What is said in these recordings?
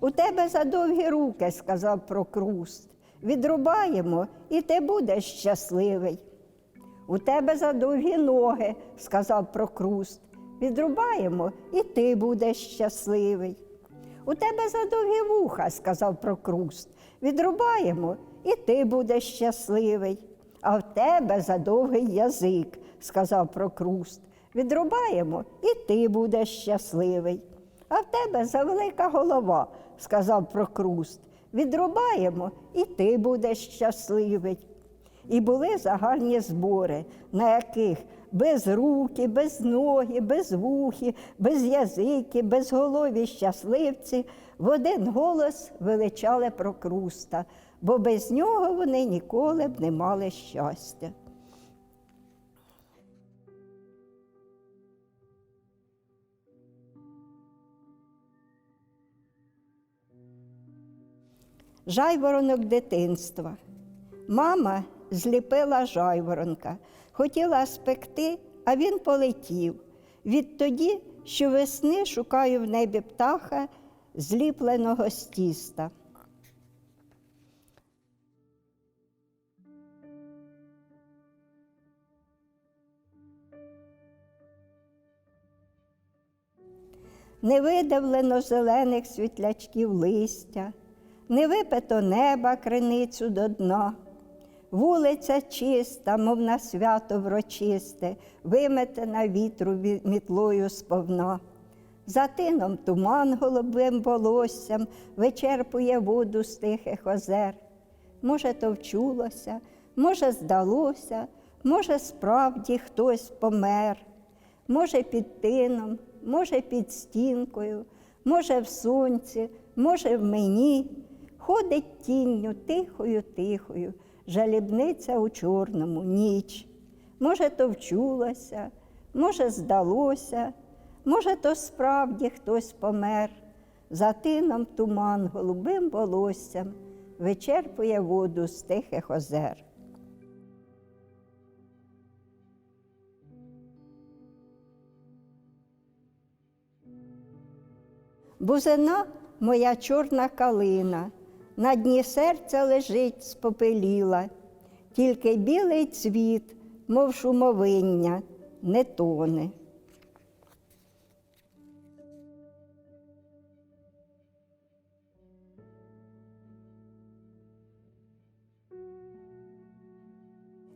У тебе задовгі руки, сказав Прокруст. Відрубаємо, і ти будеш щасливий. У тебе задовгі ноги, сказав Прокруст. Відрубаємо, і ти будеш щасливий. У тебе задовгі вуха, сказав Прокруст. Відрубаємо, і ти будеш щасливий. А в тебе задовгий язик, сказав Прокруст. Відрубаємо, і ти будеш щасливий. А в тебе завелика голова, сказав Прокруст. Відрубаємо, і ти будеш щасливий. І були загальні збори, на яких без руки, без ноги, без вухи, без язики, без голові щасливці в один голос величали Прокруста, бо без нього вони ніколи б не мали щастя. Жайворонок дитинства. Мама зліпила жайворонка, хотіла спекти, а він полетів. Відтоді, що весни шукаю в небі птаха, зліпленого з тіста. Не видавлено зелених світлячків листя, не випито неба криницю до дна. Вулиця чиста, мов на свято врочисте, виметена вітру мітлою сповна. За тином туман голубим волоссям вичерпує воду з тихих озер. Може, то вчулося, може, здалося, може, справді хтось помер. Може, під тином, може, під стінкою, може, в сонці, може, в мені. Ходить тінню тихою, тихою, жалібниця у чорному ніч. Може, то вчулося, може, здалося, може, то справді хтось помер. За тином туман голубим волоссям вичерпує воду з тихих озер. Бузина моя чорна калина, на дні серця лежить спопеліла, тільки білий цвіт, мов шумовиння, не тоне.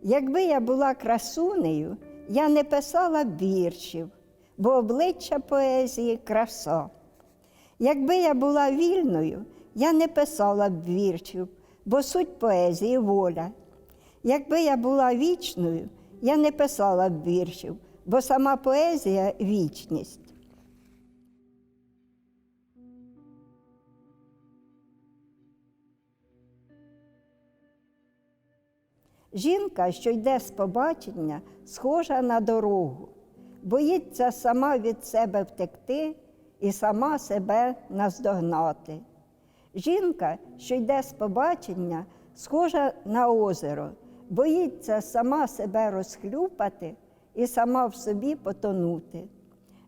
Якби я була красунею, я не писала б віршів, бо обличчя поезії краса. Якби я була вільною, я не писала б віршів, бо суть поезії воля. Якби я була вічною, я не писала б віршів, бо сама поезія вічність. Жінка, що йде з побачення, схожа на дорогу, боїться сама від себе втекти і сама себе наздогнати. Жінка, що йде з побачення, схожа на озеро, боїться сама себе розхлюпати і сама в собі потонути.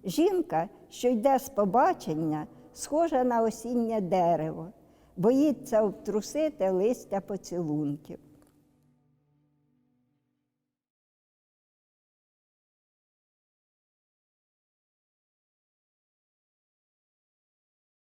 Жінка, що йде з побачення, схожа на осіннє дерево, боїться обтрусити листя поцілунків.